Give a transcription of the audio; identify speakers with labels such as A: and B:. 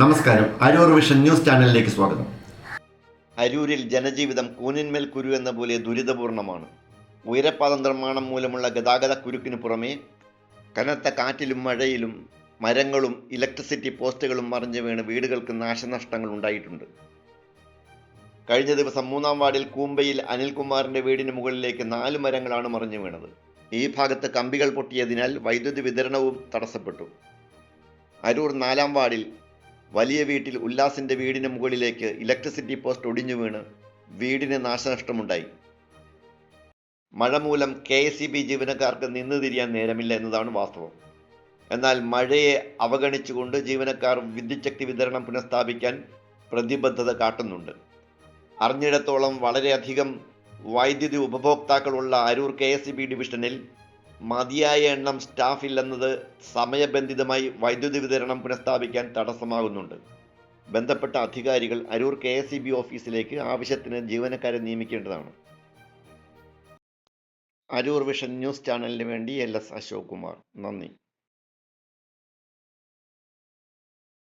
A: നമസ്കാരം. Aroor vision news ചാനലിലേക്ക് സ്വാഗതം.
B: അരൂരിൽ ജനജീവിതം കൂനിന്മേൽ കുരു എന്ന പോലെ ദുരിതപൂർണമാണ്. ഉയരപ്പാത നിർമ്മാണം മൂലമുള്ള ഗതാഗത കുരുക്കിന് പുറമെ കനത്ത കാറ്റിലും മഴയിലും മരങ്ങളും ഇലക്ട്രിസിറ്റി പോസ്റ്റുകളും മറിഞ്ഞു വീണ് വീടുകൾക്ക് നാശനഷ്ടങ്ങൾ ഉണ്ടായിട്ടുണ്ട്. കഴിഞ്ഞ ദിവസം മൂന്നാം വാർഡിൽ കൂമ്പയിൽ അനിൽകുമാറിന്റെ വീടിന് മുകളിലേക്ക് നാല് മരങ്ങളാണ് മറിഞ്ഞു വീണത്. ഈ ഭാഗത്ത് കമ്പികൾ പൊട്ടിയതിനാൽ വൈദ്യുതി വിതരണവും തടസ്സപ്പെട്ടു. അരൂർ നാലാം വാർഡിൽ വലിയ വീട്ടിൽ ഉല്ലാസിന്റെ വീടിന് മുകളിലേക്ക് ഇലക്ട്രിസിറ്റി പോസ്റ്റ് ഒടിഞ്ഞു വീണ് വീടിന് നാശനഷ്ടമുണ്ടായി. മഴ മൂലം കെ എസ് ഇ ബി ജീവനക്കാർക്ക് നിന്ന് തിരിയാൻ നേരമില്ല എന്നതാണ് വാസ്തവം. എന്നാൽ മഴയെ അവഗണിച്ചുകൊണ്ട് ജീവനക്കാർ വിദ്യുച്ഛക്തി വിതരണം പുനഃസ്ഥാപിക്കാൻ പ്രതിബദ്ധത കാട്ടുന്നുണ്ട്. അറിഞ്ഞിടത്തോളം വളരെയധികം വൈദ്യുതി ഉപഭോക്താക്കളുള്ള Aroor K S E B ഡിവിഷനിൽ മതിയായ എണ്ണം സ്റ്റാഫ് ഇല്ലെന്നത് സമയബന്ധിതമായി വൈദ്യുതി വിതരണം പുനഃസ്ഥാപിക്കാൻ തടസ്സമാകുന്നുണ്ട്. ബന്ധപ്പെട്ട അധികാരികൾ അരൂർ കെ എസ് ഓഫീസിലേക്ക് ആവശ്യത്തിന് ജീവനക്കാരെ നിയമിക്കേണ്ടതാണ്. അരൂർ വിഷൻ ന്യൂസ് ചാനലിന് വേണ്ടി എൽ എസ് അശോക് കുമാർ. നന്ദി.